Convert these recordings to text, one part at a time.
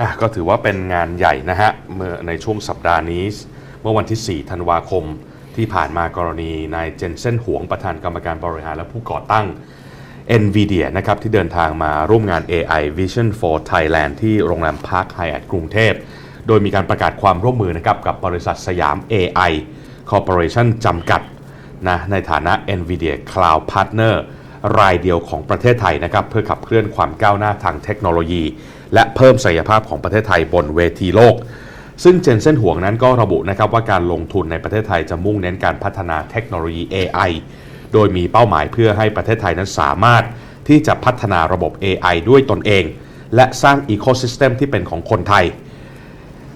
อะก็ถือว่าเป็นงานใหญ่นะฮะเมื่อในช่วงสัปดาห์นี้ เมื่อวันที่ 4 ธันวาคมที่ผ่านมากรณีนายเจนเซนหวงประธานกรรมการบริหารและผู้ก่อตั้ง NVIDIA นะครับที่เดินทางมาร่วมงาน AI Vision for Thailand ที่โรงแรมพาร์คไฮแอทกรุงเทพ โดยมีการประกาศความร่วมมือนะครับกับบริษัทสยาม AI Corporation จำกัดนะในฐานะ NVIDIA Cloud Partner รายเดียวของประเทศไทยนะครับเพื่อขับเคลื่อนความก้าวหน้าทางเทคโนโลยี และเพิ่มศักยภาพของประเทศไทยบนเวทีโลก ซึ่งเจนเซนห่วงนั้นก็ระบุนะครับว่าการลงทุนในประเทศไทยจะมุ่งเน้นการพัฒนาเทคโนโลยี AI โดยมีเป้าหมายเพื่อให้ประเทศไทยนั้นสามารถที่จะพัฒนาระบบ AI ด้วยตนเอง และสร้างอีโค y ิสเต็มที่เป็นของคนไทย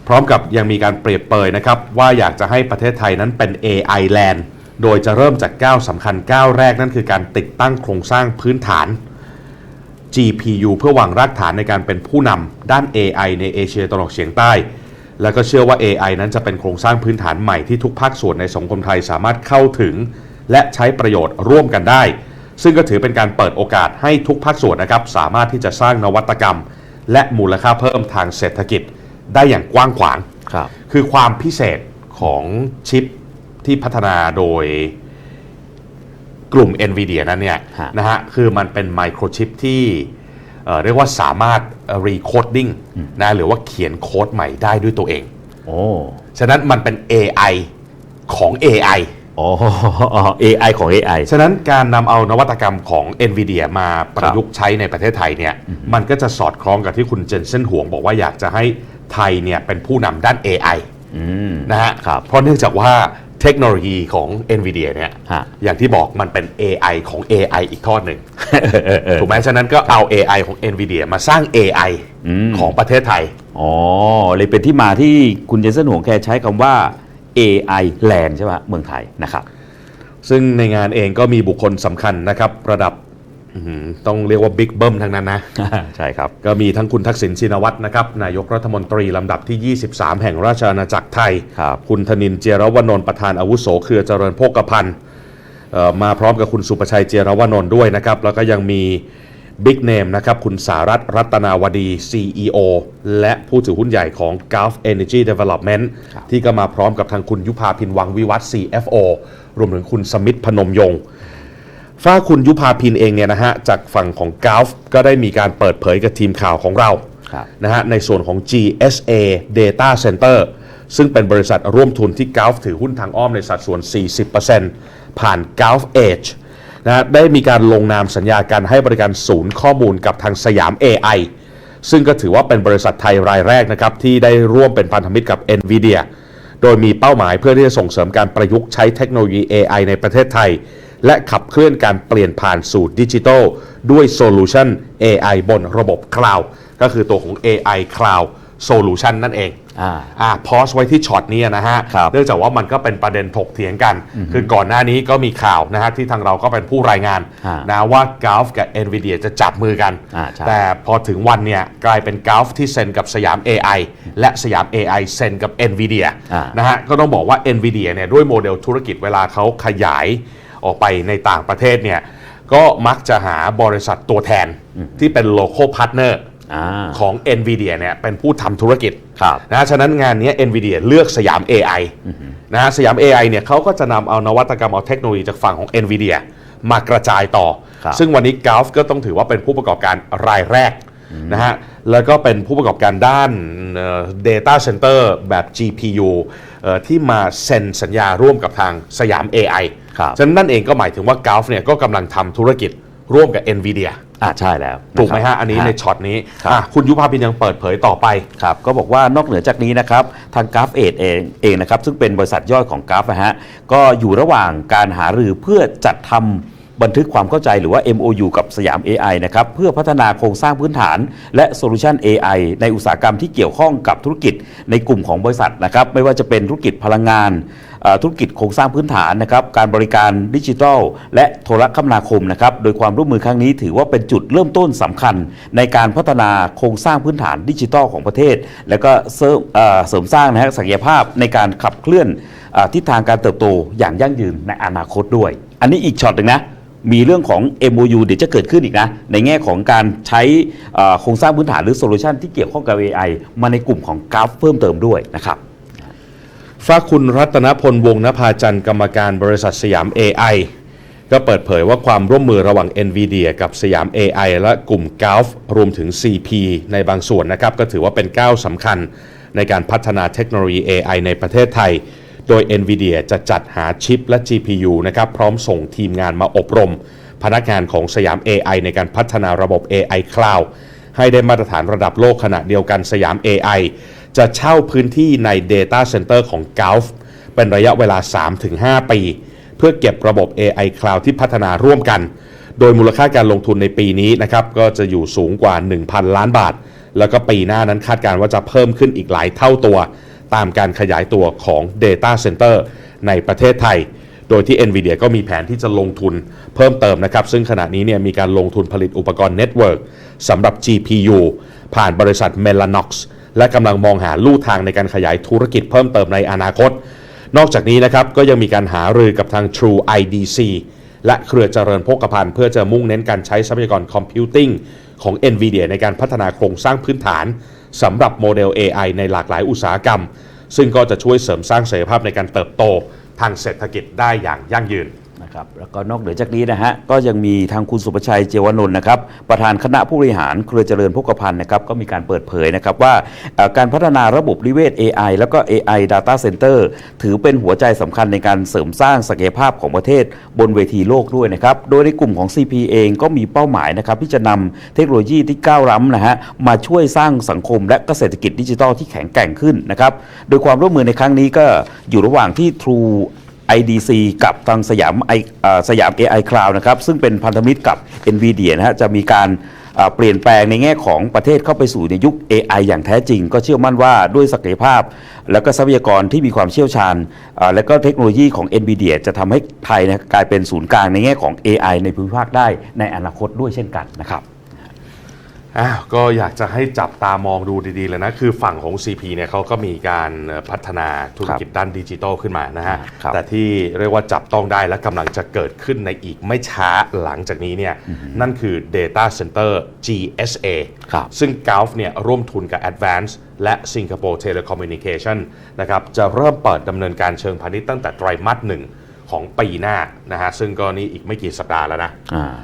พร้อมกับยังมีการเปรียบเปยนะครับว่าอยากจะให้ประเทศไทยนั้นเป็น AI land โดยจะเริ่มจากก้าวสำคัญก้าวแรกนั่นคือการติดตั้งโครงสร้างพื้นฐาน GPU เพื่อวางรากฐานในการเป็นผู้นำด้าน AI ในเอเชียตะวันออกเฉียงใต้ แล้วก็เชื่อว่า AI นั้นจะเป็นโครงสร้างพื้นฐานใหม่ที่ทุกภาคส่วนในสังคมไทยสามารถเข้าถึง และใช้ประโยชน์ร่วมกันได้ ซึ่งก็ถือเป็นการเปิดโอกาสให้ทุกภาคส่วนนะครับสามารถที่จะสร้างนวัตกรรม และมูลค่าเพิ่มทางเศรษฐกิจ ได้อย่างกว้างขวางครับคือความพิเศษของชิปที่พัฒนาโดย กลุ่ม NVIDIA นั้นเนี่ยฮะนะฮะคือมันเป็นไมโครชิปที่เอ่อเรียกว่าสามารถ recoding นะหรือว่าเขียนโค้ดใหม่ได้ด้วยตัวเอง โอ้ฉะนั้นมันเป็น AI ของ AI อ๋อ AI ของ AI ฉะนั้นการนำเอานวัตกรรมของ NVIDIA มาประยุกต์ใช้ในประเทศไทยเนี่ยมันก็จะสอดคล้องกับที่คุณเจนเซนห่วง บอกว่าอยากจะให้ไทยเนี่ยเป็นผู้นำด้าน AI อืม นะฮะครับเพราะเนื่องจากว่า เทคโนโลยีของ NVIDIA เนี่ยฮะ อย่างที่บอกมันเป็น AI ของ AI อีกทอดหนึ่ง ถูกไหมฉะนั้นก็เอา AI ของ NVIDIA มาสร้าง AI ของประเทศไทย อ๋อ เลยเป็นที่มาที่คุณเจนเซนหวงแกใช้คำว่า AI land ใช่ไหมเมืองไทยนะครับ ซึ่งในงานเองก็มีบุคคลสำคัญนะครับ ระดับอื้อหือ ต้องเรียกว่าบิ๊กเบิ้มทั้งนั้นนะ ใช่ครับ ก็มีทั้งคุณทักษิณชินวัตรนะครับ นายกรัฐมนตรีลำดับที่ 23 แห่งราชอาณาจักรไทยครับคุณธนินทร์เจยรวนนท์ประธานอาวุโสเครือเจริญโภคภัณฑ์เอ่อมาพร้อมกับคุณสุประชัยเจยรวนนท์ด้วยนะครับ แล้วก็ยังมีบิ๊กเนมนะครับ คุณสารัตน์รัตนาวดี CEO และผู้ถือหุ้นใหญ่ของ Gulf Energy Development ที่ก็มาพร้อมกับทางคุณยุพาพินวังวิวัฒน์ CFO รวมถึงคุณสมิทธพนมยงค์ ฝ้าคุณยุพาพินเองเนี่ยนะฮะจากฝั่งของ g u l f ก็ได้มีการเปิดเผยกับทีมข่าวของเราครับ นะฮะในส่วนของ GSA Data Center ซึ่งเป็นบริษัทร่วมทุนที่ g u l f ถือหุ้นทางอ้อมในสัดส่วน 40%ผ่าน g u l f Edge นะฮะได้มีการลงนามสัญญาการให้บริการศูนย์ข้อมูลกับทางสยาม AI ซึ่งก็ถือว่าเป็นบริษัทไทยรายแรกนะครับ ที่ได้ร่วมเป็นพันธมิตรกับ NVIDIA โดยมีเป้าหมายเพื่อที่จะส่งเสริมการประยุกต์ใช้เทคโนโลยี AI ในประเทศไทย และขับเคลื่อนการเปลี่ยนผ่านสู่ดิจิทัลด้วยโซลูชัน AI บนระบบคลาวด์ก็คือตัวของ AI Cloud Solution นั่นเองอ่าอ่าพอสไว้ที่ช็อตนี้นะฮะ ครับเนื่องจากว่ามันก็เป็นประเด็นถกเถียงกัน คือก่อนหน้านี้ก็มีข่าวนะฮะที่ทางเราก็เป็นผู้รายงานอ่านนะว่า g u l f กับ NVIDIA จะจับมือกัน อ่าใช่ แต่พอถึงวันเนี่ยกลายเป็น g u l f ที่เซ็นกับสยาม AI และสยาม AI เซ็นกับ NVIDIA อ่านะฮะก็ต้องบอกว่า NVIDIA เนี่ยด้วยโมเดลธุรกิจเวลาเขาขยาย ออกไปในต่างประเทศเนี่ยก็มักจะหาบริษัทตัวแทนที่เป็น local partner อ่าของ NVIDIA เนี่ยเป็นผู้ทำธุรกิจครับนะฉะนั้นงานนี้ NVIDIA เลือกสยาม AI นะฮะสยาม AI เนี่ยเขาก็จะนำเอานวัตกรรมเอาเทคโนโลยีจากฝั่งของ NVIDIA มากระจายต่อครับซึ่งวันนี้ g u l f ก็ต้องถือว่าเป็นผู้ประกอบการรายแรกนะฮะแล้วก็เป็นผู้ประกอบการด้านเอ่อ Data Center แบบ GPU เอ่อที่มาเซ็นสัญญาร่วมกับทางสยาม AI ครับ ฉะนั้นนั่นเองก็หมายถึงว่า g u l f เนี่ยก็กำลังทำธุรกิจร่วมกับ NVIDIA อ่าใช่แล้วถูกไหมคฮะรับอันนี้ฮะในช็อตนี้ครับอะคุณยุพาพินยังเปิดเผยต่อไปครับก็บอกว่านอกเหนือจากนี้นะครับ ทางกราฟเอทเองเองนะครับ ซึ่งเป็นบริษัทย่อยของกราฟนะฮะ ก็อยู่ระหว่างการหารือเพื่อจัดทำบันทึกความเข้าใจหรือว่า MOU กับสยาม AI นะครับ เพื่อพัฒนาโครงสร้างพื้นฐาน และโซลูชัน AI ในอุตสาหกรรมที่เกี่ยวข้องกับธุรกิจในกลุ่มของบริษัทนะครับ ไม่ว่าจะเป็นธุรกิจพลังงานเอ่อ ธุรกิจโครงสร้างพื้นฐานนะครับการบริการดิจิทัล และโทรคมนาคมนะครับโดยความร่วมมือครั้งนี้ถือว่าเป็นจุดเริ่มต้นสำคัญ ในการพัฒนาโครงสร้างพื้นฐานดิจิทัลของประเทศ แล้วก็เสริมเสริมสร้างนะฮะศักยภาพในการขับเคลื่อนอทิศทางการเติบโตอย่างยั่งยืนในอนาคตด้วย อันนี้อีกช็อตหนึ่งนะมีเรื่องของ MOU เดี๋ยวจะเกิดขึ้นอีกนะ ในแง่ของการใช้โครงสร้างพื้นฐานหรือโซลูชันที่เกี่ยวข้องกับ AI มาในกลุ่มของกราฟเพิ่มเติมด้วยนะครับ ฝ้าคุณรัตนพลวงศ์นภาจันทร์กรรมการบริษัทสยาม AI ก็เปิดเผยว่าความร่วมมือระหว่าง NVIDIA กับสยาม AI และกลุ่ม g u l f รวมถึง CP ในบางส่วนนะครับ ก็ถือว่าเป็นก้าวสำคัญในการพัฒนาเทคโนโลยี AI ในประเทศไทย โดย NVIDIA จะจัดหาชิปและ GPU นะครับ พร้อมส่งทีมงานมาอบรม พนักงานของสยาม AI ในการพัฒนาระบบ AI Cloud ให้ได้มาตรฐานระดับโลกขณะเดียวกันสยาม AI จะเช่าพื้นที่ใน Data Center ของ Gulf เป็นระยะเวลา 3-5 ปี เพื่อเก็บระบบ AI Cloud ที่พัฒนาร่วมกัน โดยมูลค่าการลงทุนในปีนี้นะครับก็จะอยู่สูงกว่า 1,000 ล้านบาท แล้วก็ปีหน้านั้นคาดการณ์ว่าจะเพิ่มขึ้นอีกหลายเท่าตัว ตามการขยายตัวของ Data Center ในประเทศไทยโดยที่ NVIDIA ก็มีแผนที่จะลงทุนเพิ่มเติมนะครับ ซึ่งขณะนี้เนี่ยมีการลงทุนผลิตอุปกรณ์เน็ตเวิร์กสำหรับ GPU ผ่านบริษัท Mellanox และกำลังมองหาลู่ทางในการขยายธุรกิจเพิ่มเติมในอนาคต นอกจากนี้นะครับก็ยังมีการหารือกับทาง True IDC และเครือเจริญโภคภัณฑ์เพื่อจะมุ่งเน้นการใช้ทรัพยากรคอมพิวติ้งของ NVIDIA ในการพัฒนาโครงสร้างพื้นฐานสำหรับโมเดล AI ในหลากหลายอุตสาหกรรม ซึ่งก็จะช่วยเสริมสร้างศักยภาพในการเติบโตทางเศรษฐกิจได้อย่างยั่งยืน นะครับแล้วก็นอกเหนือจากนี้นะฮะก็ยังมีทางคุณสุประชัยเจวานนท์นะครับประธานคณะผู้บริหารเครือเจริญพกพันธ์นะครับก็มีการเปิดเผยนะครับว่าเอ่อการพัฒนาระบบนิเวศ AI แล้วก็ AI Data Center ถือเป็นหัวใจสำคัญในการเสริมสร้างศักยภาพของประเทศบนเวทีโลกด้วยนะครับโดยในกลุ่มของ CP เองก็มีเป้าหมายนะครับที่จะนำเทคโนโลยีที่ก้าวล้ำนะฮะมาช่วยสร้างสังคมและเกษตรกิจดิจิทัลที่แข็งแกร่งขึ้นนะครับโดยความร่วมมือในครั้งนี้ก็อยู่ระหว่างที่ True IDC กับทางสยามไอเออสยาม AI Cloud นะครับ ซึ่งเป็นพันธมิตรกับ NVIDIA นะฮะจะมีการเปลี่ยนแปลงในแง่ของประเทศเข้าไปสู่ในยุค AI อย่างแท้จริง ก็เชื่อมั่นว่าด้วยศักยภาพ แล้วก็ทรัพยากรที่มีความเชี่ยวชาญ แล้วก็เทคโนโลยีของ NVIDIA จะทำให้ไทยนะกลายเป็นศูนย์กลางในแง่ของ AI ในภูมิภาคได้ในอนาคตด้วยเช่นกันนะครับ อ้าวก็อยากจะให้จับตามองดูดีๆเลยนะ คือฝั่งของ CP เนี่ยเขาก็มีการเอ่อพัฒนาธุรกิจด้านดิจิทัลขึ้นมานะฮะ ครับแต่ที่เรียกว่าจับต้องได้และกำลังจะเกิดขึ้นในอีกไม่ช้าหลังจากนี้เนี่ยนั่นคือ Data Center GSA ครับ ซึ่ง Gulf เนี่ยร่วมทุนกับ Advance และ Singapore Telecommunication นะครับจะเริ่มเปิดดำเนินการเชิงพาณิชย์ตั้งแต่ไตรมาสหนึ่งของปีหน้านะฮะซึ่งก็นี่อีกไม่กี่สัปดาห์แล้วนะ อ่า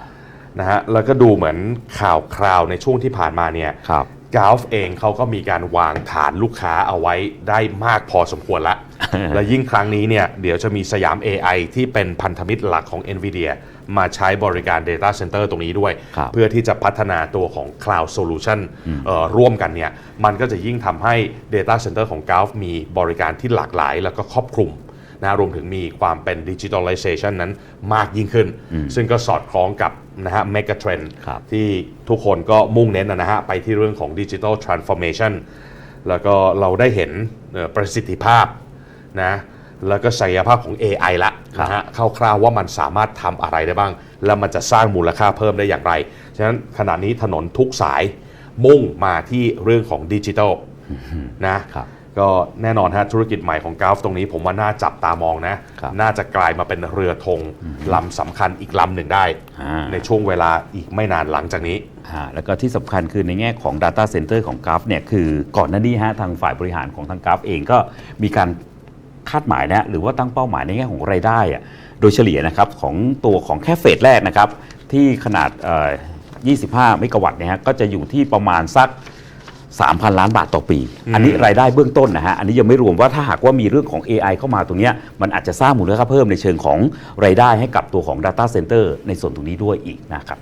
นะฮะแล้วก็ดูเหมือนข่าวคราวในช่วงที่ผ่านมาเนี่ยครับกาฟเองเขาก็มีการวางฐานลูกค้าเอาไว้ได้มากพอสมควรละ และยิ่งครั้งนี้เนี่ยเดี๋ยวจะมีสยาม AI ที่เป็นพันธมิตรหลักของ NVIDIA มาใช้บริการ Data Center ตรงนี้ด้วยครับเพื่อที่จะพัฒนาตัวของ Cloud Solution เอ่อร่วมกันเนี่ยมันก็จะยิ่งทำให้ Data Center ของ Gulf มีบริการที่หลากหลาย แล้วก็ครอบคลุม นะรวมถึงมีความเป็น Digitalization นั้นมากยิ่งขึ้น ซึ่งก็สอดคล้องกับนะฮะ Mega Trend ครับที่ที่ทุกคนก็มุ่งเน้นนะฮะไปที่เรื่องของ Digital Transformation แล้วก็เราได้เห็นเอ่อประสิทธิภาพนะแล้วก็ศักยภาพของ AI ละนะฮะคร่าวๆว่ามันสามารถทำอะไรได้บ้าง แล้วมันจะสร้างมูลค่าเพิ่มได้อย่างไร ฉะนั้นขณะนี้ถนนทุกสายมุ่งมาที่เรื่องของดิจิทัลนะครับ ก็แน่นอนฮะธุรกิจใหม่ของกราฟตรงนี้ผมว่าน่าจับตามองนะครับน่าจะกลายมาเป็นเรือธงลำสำคัญอีกลำหนึ่งได้อ่าในช่วงเวลาอีกไม่นานหลังจากนี้อ่าแล้วก็ที่สำคัญคือในแง่ของ Data Center ของกราฟเนี่ยคือก่อนหน้านี้ฮะทางฝ่ายบริหารของทางกราฟเองก็มีการคาดหมายนะหรือว่าตั้งเป้าหมายในแง่ของรายได้อะโดยเฉลี่ยนะครับของตัวของแค่เฟสแรกนะครับที่ขนาดเอ่อ25 เมกะวัตต์เนี่ยฮะก็จะอยู่ที่ประมาณสัก 3,000 ล้านบาทต่อปี อันนี้รายได้เบื้องต้นนะฮะ อันนี้ยังไม่รวมว่าถ้าหากว่ามีเรื่องของ AI เข้ามาตรงเนี้ยมันอาจจะสร้างมูลค่าเพิ่มในเชิงของรายได้ให้กับตัวของ Data Center ในส่วนตรงนี้ด้วยอีกนะครับ